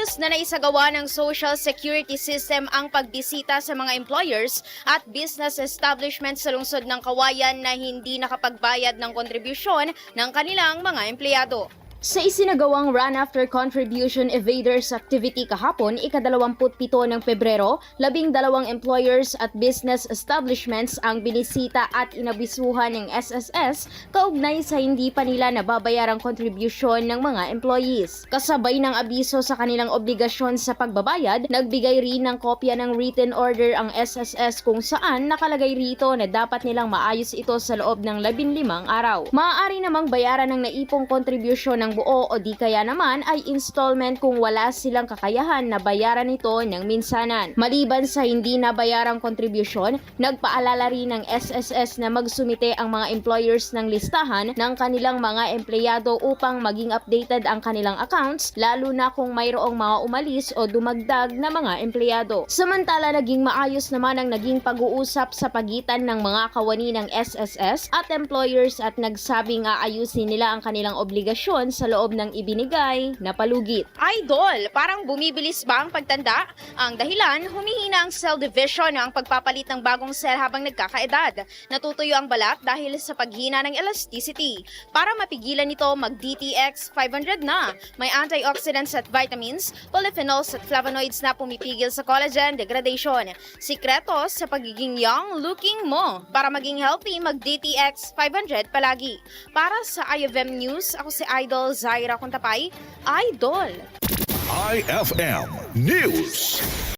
Maayos na naisagawa ng Social Security System ang pagbisita sa mga employers at business establishments sa lungsod ng Kawayan na hindi nakapagbayad ng kontribusyon ng kanilang mga empleyado. Sa isinagawang Run After Contribution Evaders Activity kahapon, ikadalawamput-pito ng Pebrero, labing dalawang employers at business establishments ang binisita at inabisuhan ng SSS kaugnay sa hindi pa nila nababayarang kontribusyon ng mga employees. Kasabay ng abiso sa kanilang obligasyon sa pagbabayad, nagbigay rin ng kopya ng written order ang SSS kung saan nakalagay rito na dapat nilang maayos ito sa loob ng 15 araw. Maaari namang bayaran ng naipong kontribusyon ng buo o di kaya naman ay installment kung wala silang kakayahan na bayaran ito ng minsanan. Maliban sa hindi nabayarang kontribusyon, nagpaalala rin ng SSS na magsumite ang mga employers ng listahan ng kanilang mga empleyado upang maging updated ang kanilang accounts lalo na kung mayroong mga umalis o dumagdag na mga empleyado. Samantala naging maayos naman ang naging pag-uusap sa pagitan ng mga kawani ng SSS at employers at nagsabing aayusin nila ang kanilang obligasyon sa loob ng ibinigay na palugit. Idol, parang bumibilis ba ang pagtanda? Ang dahilan, humihina ang cell division ang pagpapalit ng bagong cell habang nagkakaedad. Natutuyo ang balat dahil sa paghina ng elasticity. Para mapigilan ito, mag-DTX 500 na. May antioxidants at vitamins, polyphenols at flavonoids na pumipigil sa collagen degradation. Sikreto sa pagiging young looking mo. Para maging healthy, mag-DTX 500 palagi. Para sa IFM News, ako si Idol Zaira Contapay. Idol! IFM News.